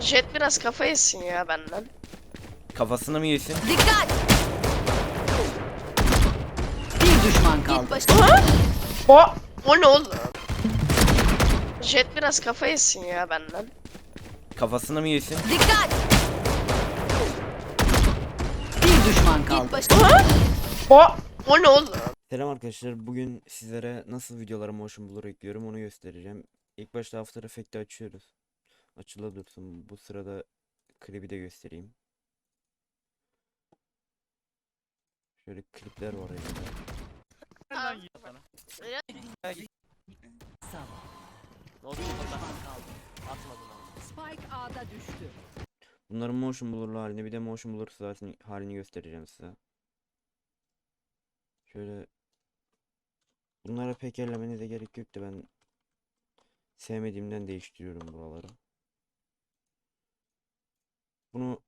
Jet biraz kafa yesin ya benden. Kafasını mı yesin? Dikkat! Bir düşman kaldı. O, o ne oğlum? Jet biraz kafa yesin ya benden. Kafasını mı yesin? Dikkat! Bir düşman kaldı. O, o ne oğlum? Selam arkadaşlar. Bugün sizlere nasıl videolara motion blur ekliyorum onu göstereceğim. İlk başta After Effect'i açıyoruz. Açıla dursun. Bu sırada klibi de göstereyim. Şöyle klipler var elimde. Nereden git bana? Sağ ol. Ne oldu burada? Atmadın ama. Spike A'da düştü. Bunların motion blur'lu halini bir de motion blur'suz halini, halini göstereceğim size. Şöyle Bunlara pek ellemenize gerek yok da ben sevmediğimden değiştiriyorum buraları. Bunu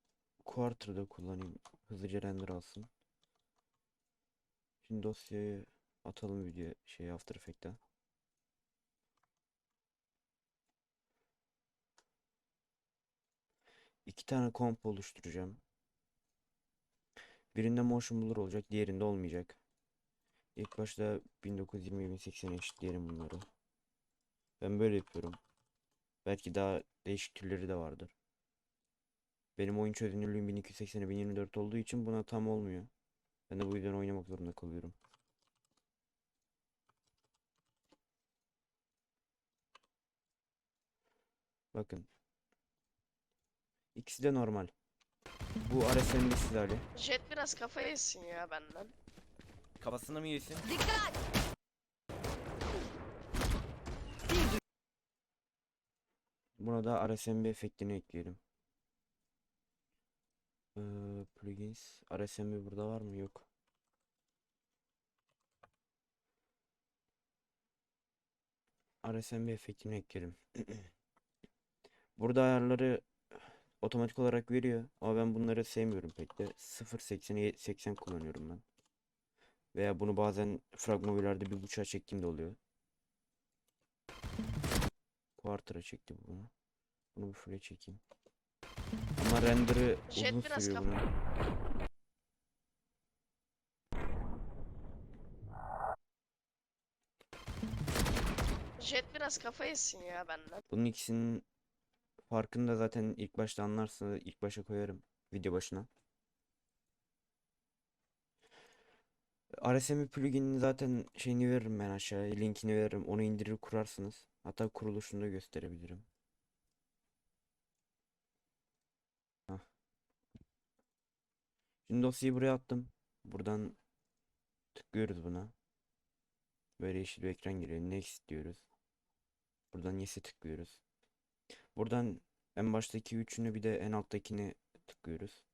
Quarter'da kullanayım. Hızlıca render alsın. Şimdi dosyayı atalım video şey After Effects'e. İki tane komp oluşturacağım. Birinde motion blur olacak, diğerinde olmayacak. İlk başta 1920-1080'e eşitleyelim bunları. Ben böyle yapıyorum. Belki daha değişik türleri de vardır. Benim oyun çözünürlüğüm 1280'e 1024 olduğu için buna tam olmuyor. Ben de bu yüzden oynamak zorunda kalıyorum. Bakın. İkisi de normal. Bu RSM'li hali. Jet biraz kafa yesin ya benden. Kafasını mı yesin? Dikkat! Buna da RSMB efektini ekleyelim. Plugins. RSMB burada var mı? Yok. RSMB efektini ekleyelim. Burada ayarları otomatik olarak veriyor. Ama ben bunları sevmiyorum pek de. 0.80'e 80 kullanıyorum ben. Veya bunu bazen fragmobilerde bir buçuğa çektiğimde oluyor. Quarter'a çekti bunu. Bunu bir full'e çekeyim. Ama render'ı Jet uzun biraz sürüyor bunun. Jet biraz kafa yesin ya benden. Bunun ikisinin farkını da zaten ilk başta anlarsınız. ilk başa koyarım video başına. RSM plugin'in zaten şeyini veririm ben aşağıya. Linkini veririm. Onu indirir kurarsınız. Hatta kuruluşunu da gösterebilirim. Şimdi dosyayı buraya attım. Buradan tıklıyoruz buna. Böyle yeşil bir ekran geliyor. Next diyoruz. Buradan yes'e tıklıyoruz. Buradan en baştaki üçünü bir de en alttakini tıklıyoruz.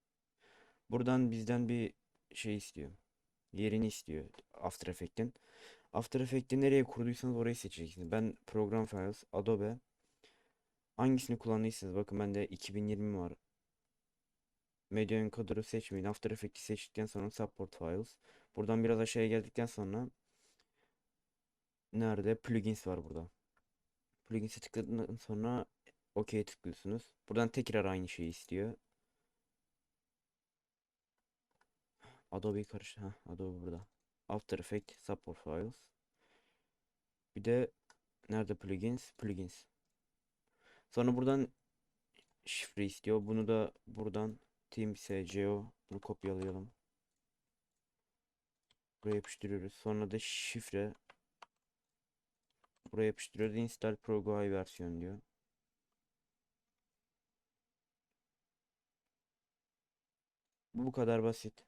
Buradan bizden bir şey istiyor. Yerini istiyor After Effects'in. After Effects'i nereye kurduysanız orayı seçeceksiniz. Ben Program Files, Adobe hangisini kullandıysanız bakın bende 2020 var. Media Encoder'ı seçmeyin. After Effects'i seçtikten sonra Support Files. Buradan biraz aşağıya geldikten sonra nerede? Plugins var burada. Plugins'e tıkladıktan sonra OK'ye tıklıyorsunuz. Buradan tekrar aynı şeyi istiyor. Adobe'yi karış... Heh, Adobe burada. After Effects, Support Files. Bir de nerede plugins? Plugins. Sonra buradan şifre istiyor. Bunu da buradan TeamSCO bunu kopyalayalım. Buraya yapıştırıyoruz. Sonra da şifre Buraya yapıştırıyoruz. Install ProGui versiyon diyor. Bu bu kadar basit.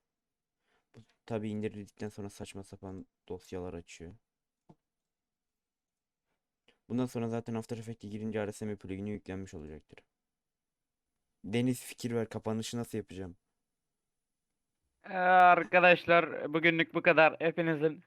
Bu tabi indirildikten sonra saçma sapan dosyalar açıyor. Bundan sonra zaten After Effects'e girince RSM plugin'i yüklenmiş olacaktır. Deniz fikir ver. Kapanışı nasıl yapacağım? Ee, Arkadaşlar bugünlük bu kadar. Hepinizin